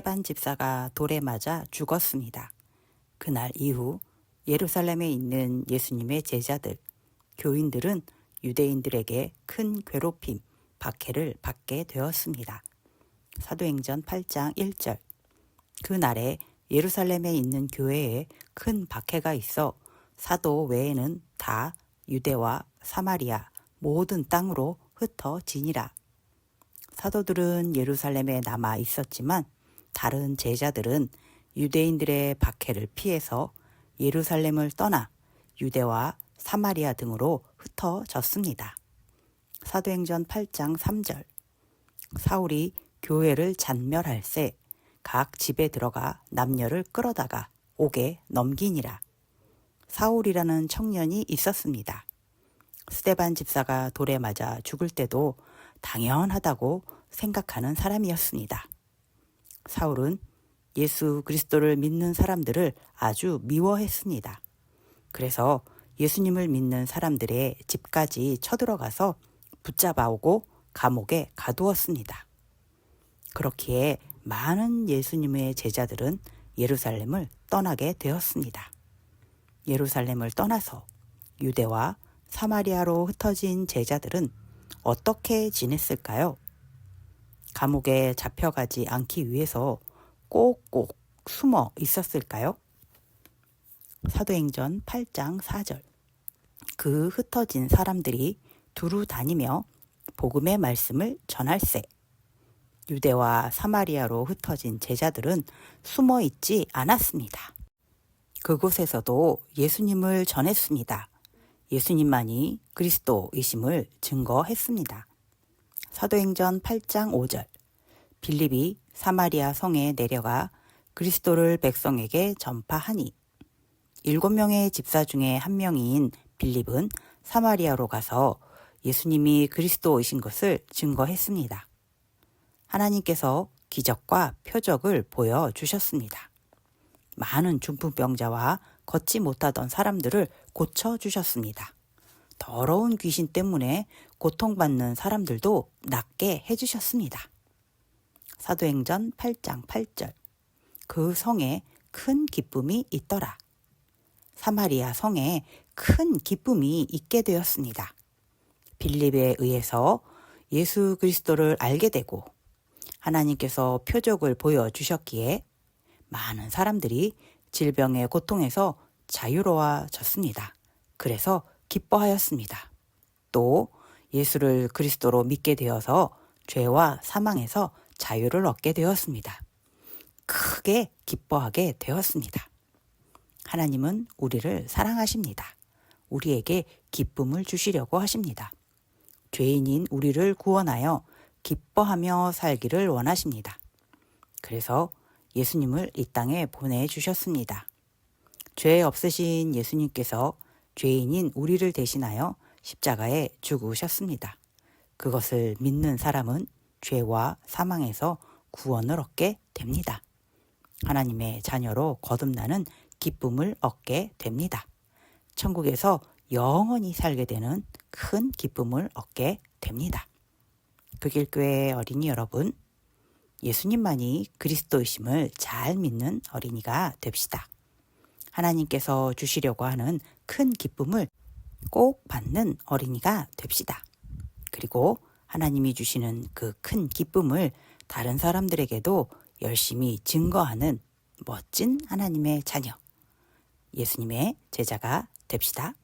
스데반 집사가 돌에 맞아 죽었습니다. 그날 이후 예루살렘에 있는 예수님의 제자들, 교인들은 유대인들에게 큰 괴롭힘, 박해를 받게 되었습니다. 사도행전 8장 1절 그 날에 예루살렘에 있는 교회에 큰 박해가 있어 사도 외에는 다 유대와 사마리아 모든 땅으로 흩어지니라. 사도들은 예루살렘에 남아 있었지만 다른 제자들은 유대인들의 박해를 피해서 예루살렘을 떠나 유대와 사마리아 등으로 흩어졌습니다. 사도행전 8장 3절 사울이 교회를 잔멸할 새 각 집에 들어가 남녀를 끌어다가 옥에 넘기니라. 사울이라는 청년이 있었습니다. 스데반 집사가 돌에 맞아 죽을 때도 당연하다고 생각하는 사람이었습니다. 사울은 예수 그리스도를 믿는 사람들을 아주 미워했습니다. 그래서 예수님을 믿는 사람들의 집까지 쳐들어가서 붙잡아오고 감옥에 가두었습니다. 그렇기에 많은 예수님의 제자들은 예루살렘을 떠나게 되었습니다. 예루살렘을 떠나서 유대와 사마리아로 흩어진 제자들은 어떻게 지냈을까요? 감옥에 잡혀가지 않기 위해서 꼭꼭 숨어 있었을까요? 사도행전 8장 4절. 그 흩어진 사람들이 두루 다니며 복음의 말씀을 전할세. 유대와 사마리아로 흩어진 제자들은 숨어 있지 않았습니다. 그곳에서도 예수님을 전했습니다. 예수님만이 그리스도이심을 증거했습니다. 사도행전 8장 5절 빌립이 사마리아 성에 내려가 그리스도를 백성에게 전파하니 일곱 명의 집사 중에 한 명인 빌립은 사마리아로 가서 예수님이 그리스도이신 것을 증거했습니다. 하나님께서 기적과 표적을 보여 주셨습니다. 많은 중풍병자와 걷지 못하던 사람들을 고쳐 주셨습니다. 더러운 귀신 때문에 고통받는 사람들도 낫게 해주셨습니다. 사도행전 8장 8절 그 성에 큰 기쁨이 있더라. 사마리아 성에 큰 기쁨이 있게 되었습니다. 빌립에 의해서 예수 그리스도를 알게 되고 하나님께서 표적을 보여주셨기에 많은 사람들이 질병의 고통에서 자유로워졌습니다. 그래서 기뻐하였습니다. 또 예수를 그리스도로 믿게 되어서 죄와 사망에서 자유를 얻게 되었습니다. 크게 기뻐하게 되었습니다. 하나님은 우리를 사랑하십니다. 우리에게 기쁨을 주시려고 하십니다. 죄인인 우리를 구원하여 기뻐하며 살기를 원하십니다. 그래서 예수님을 이 땅에 보내주셨습니다. 죄 없으신 예수님께서 죄인인 우리를 대신하여 십자가에 죽으셨습니다. 그것을 믿는 사람은 죄와 사망에서 구원을 얻게 됩니다. 하나님의 자녀로 거듭나는 기쁨을 얻게 됩니다. 천국에서 영원히 살게 되는 큰 기쁨을 얻게 됩니다. 극일교회 어린이 여러분, 예수님만이 그리스도이심을 잘 믿는 어린이가 됩시다. 하나님께서 주시려고 하는 큰 기쁨을 꼭 받는 어린이가 됩시다. 그리고 하나님이 주시는 그 큰 기쁨을 다른 사람들에게도 열심히 증거하는 멋진 하나님의 자녀, 예수님의 제자가 됩시다.